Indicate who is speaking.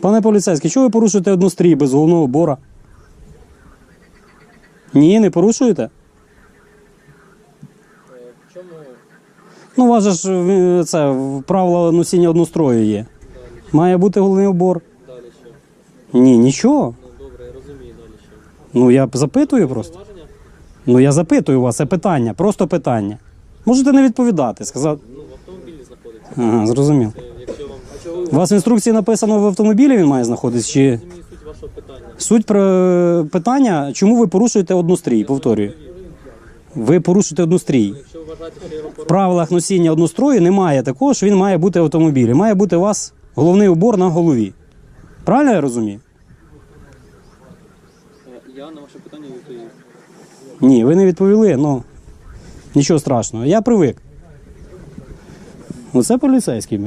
Speaker 1: Пане поліцейський, чого ви порушуєте однострій без головного бора? Ні, не порушуєте?
Speaker 2: Чому
Speaker 1: Ну, у вас же ж е, це правило носіння однострою є. Має бути головний убор.
Speaker 2: далі що?
Speaker 1: Ні, нічого.
Speaker 2: Ну добре, я розумію далі що.
Speaker 1: Ну я запитую просто.
Speaker 2: Зауваження?
Speaker 1: Ну я запитую вас, це питання, просто питання. Можете не відповідати, сказати.
Speaker 2: Ну, в автомобілі знаходиться.
Speaker 1: Ага, зрозумів.
Speaker 2: Е, Якщо вам. А чого ви
Speaker 1: У вас в інструкції написано в автомобілі він має знаходитись? Чи
Speaker 2: суть вашого питання?
Speaker 1: суть про питання, чому ви порушуєте однострій? Повторюю. Ви порушуєте однострій.
Speaker 2: Якщо вважаєте, що його
Speaker 1: В правилах носіння однострою немає такого, що він має бути в автомобілі. Має бути у вас головний убор на голові. Правильно я розумію?
Speaker 2: я на ваше питання відповів.
Speaker 1: Ні, ви не відповіли, ну нічого страшного. Я привик. Оце поліцейський.